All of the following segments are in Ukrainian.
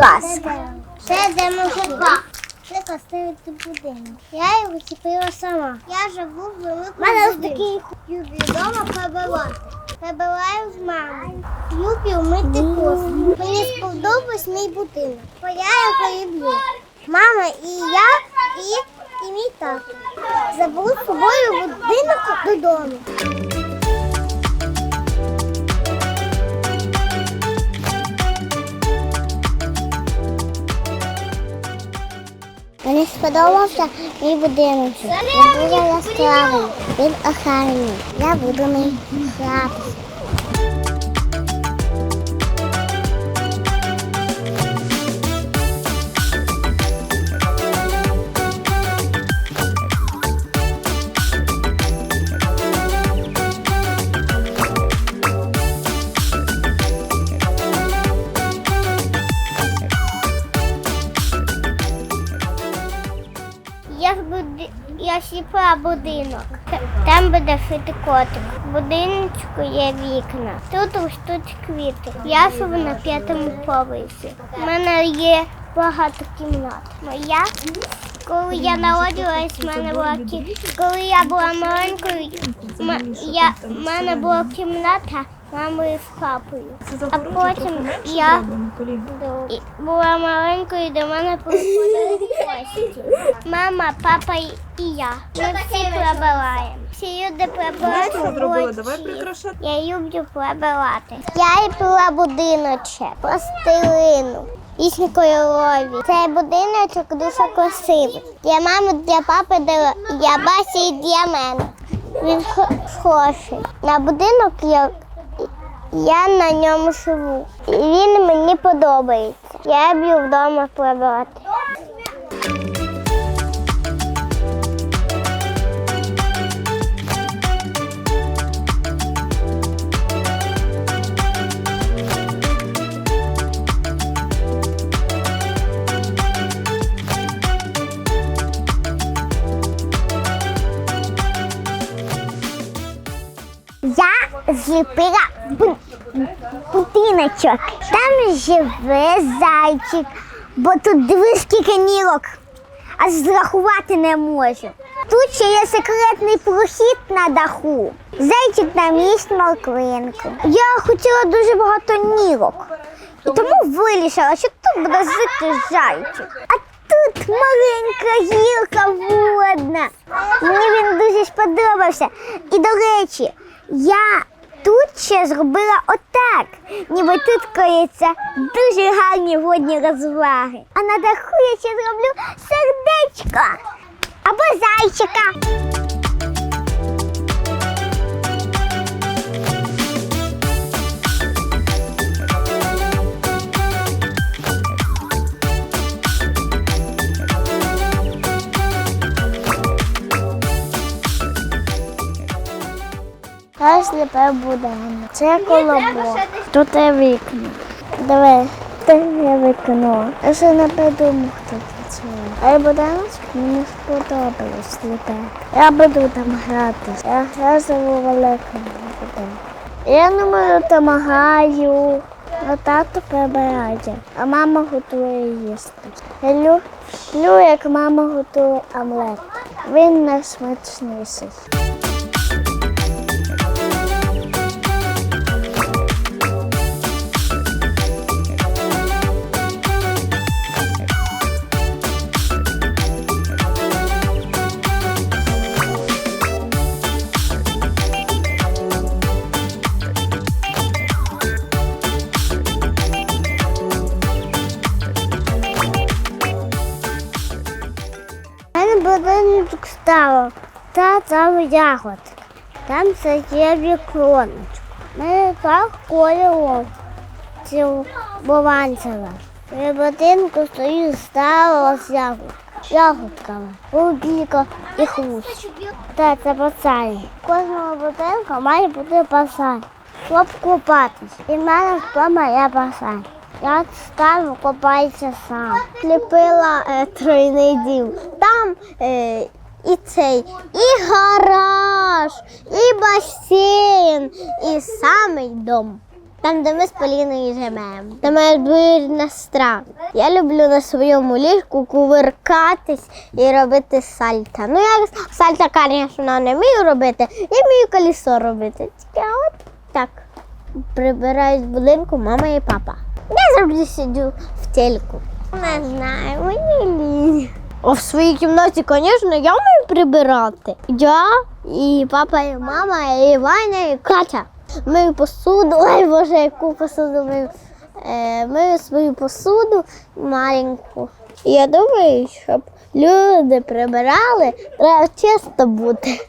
ласка. Це мужика. Це поставити будинок. Я його ціпила сама. Я живу в великому такий люблю вдома прибирати. Прибираю з мамою. Люблю мити посуд. Мені сподобався мій будинок. Бо я його люблю. Мама і я, і, і мій тато. Забули з собою будинок додому. Сподобався мій будиночок. Він дуже яскравий, він охайний. Я буду ним гратися. Я, буди... я сіпла будинок. Там буде жити котик. В будиночку є вікна. Тут ростуть квіти. Я живу на п'ятому поверсі. У мене є багато кімнат. Моя, коли я народилась, в мене була коли я була маленькою, в мене була кімната мамою з папою. А потім я була маленькою, до мене приходили гості. Мама, папа і я. Ми всі прибираємо. Всі люди прибирають. Я люблю прибирати. Я ліпила будиночок, пластилину. Різні кольорові. Цей будиночок дуже красивий. Для мами, для папи, для, для басі і для мене. Він хо- схожий. На будинок я, я на ньому живу. Він мені подобається. Я люблю вдома прибирати. Зліпила бу- будиночок. Там живе зайчик, бо тут дивись скільки нірок, аж зрахувати не можу. Тут ще є секретний прохід на даху. Зайчик там їсть морквинку. Я хотіла дуже багато нірок. І тому вирішила, що тут буде жити зайчик. А тут маленька гілка водна. Мені він дуже сподобався. І до речі, я тут ще зробила отак. Ніби тут коїться дуже гарні водні розваги. А на даху я ще зроблю сердечко або зайчика. Тепер будемо. Це колобок. Тут є вікна. Диви, це є вікно. Я ще не придумав, хто це. А я будинок мені сподобалось ліпе. Я буду там гратися. Я граю у великому будинку. Я думаю, допомагаю. А тато прибирає, а мама готує їсти. Я лю- люблю, як мама готує омлет. Він найсмачніший. Мене стало. Та там ягодка. Там є віконечко. Мене так кольором цього бованцева. При будинку стоїть стало з ягодка. Ягодками, голубіка і хвост. Та це басейн. Кожного будинку має бути басейн, щоб купатись. І в мене вдома є басейн. Я ставлю, купаюся сам. Ліпила е, тройний дім. Там е, і цей, і гараж, і басейн, і самий дом. Там, де ми з Поліною живемо. Там моя двірна страна. Я люблю на своєму ліжку кувиркатись і робити сальта. Ну, я сальта, звісно, не вмію робити, я вмію колесо робити. Тільки от так. Прибирають будинку мама і папа. Я завжди сиджу в тельку. Не знаю, мені лінь. А в своїй кімнаті, звісно, я вмію прибирати. Я і папа, і мама, і Ваня, і Катя. Мию посуду, ой боже, яку посуду мию. Е, мию свою посуду маленьку. Я думаю, щоб люди прибирали, треба чисто бути.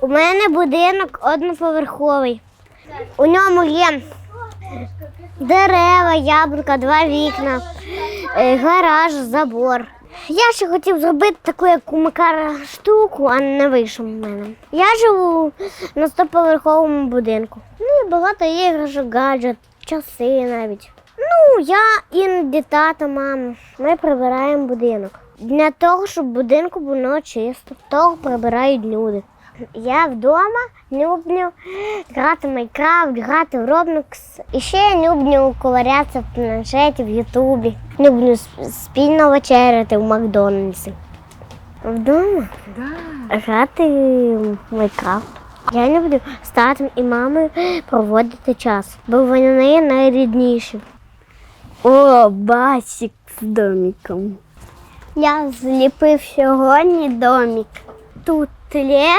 У мене будинок одноповерховий. У ньому є дерева, яблука, два вікна, е, гараж, забор. Я ще хотів зробити таку, як у Макара штуку, а не вийшов у мене. Я живу на стоповерховому будинку. Ну і багато іграшок, гаджет, часи навіть. Ну, я іноді тата, мама. Ми прибираємо будинок. Для того, щоб будинку було чисто, того прибирають люди. Я вдома люблю грати в Майнкрафт, грати в Roblox. І ще я люблю ковырятися в планшеті, в Ютубі. Люблю спільно вечеряти в Макдональдсі. Вдома грати в Майнкрафт. Я люблю з татом і мамою проводити час, бо вони найрідніші. О, басик з домиком. Я зліпив сьогодні домик. Тут тлє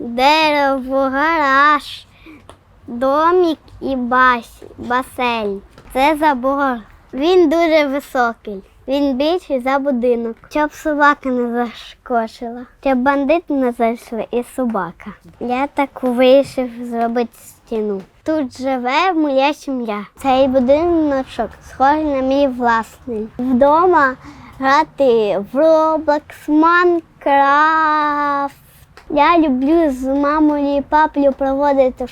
дерево, гараж, домик і бас, басейн. Це забор. Він дуже високий. Він більший за будинок. Щоб собака не зашкочила. Щоб бандити не зайшли і собака. Я так вирішив зробити стіну. Тут живе моя сім'я. Цей будиночок схожий на мій власний. Вдома грати в Roblox, Minecraft. Я люблю з мамою і папою проводити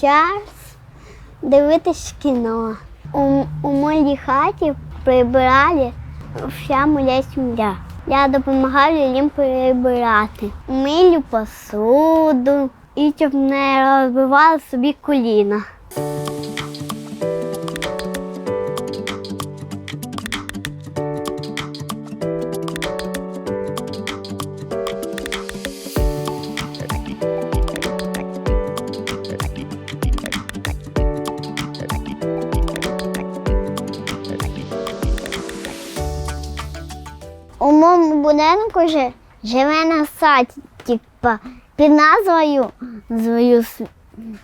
час, дивитись кіно. У, у моїй хаті прибирали вся моя сім'я. Я допомагаю їм прибирати. Милю посуду і щоб не розбивали собі коліна. Моєму же живе на саді, типа, під назвою звою с-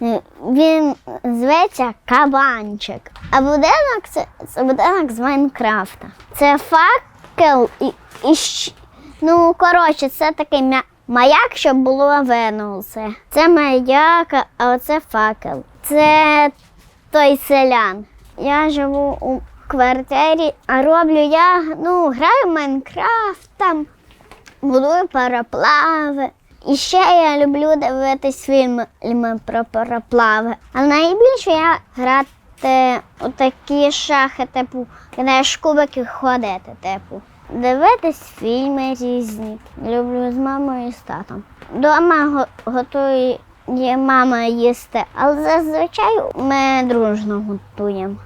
е, він зветься Кабанчик. А будинок це, це будинок з Майнкрафта. Це факел і, і ну коротше, це такий мя- маяк, щоб було видно все. Це маяк, а оце факел. Це той селян. Я живу у квартирі, а роблю я, ну, граю в Майнкрафт, будую параплави. І ще я люблю дивитись фільми про параплави. А найбільше я грати у такі шахи, типу, де кубики ходити, типу. Дивитись фільми різні. Люблю з мамою і з татом. Дома го- готує мама їсти, але зазвичай ми дружно готуємо.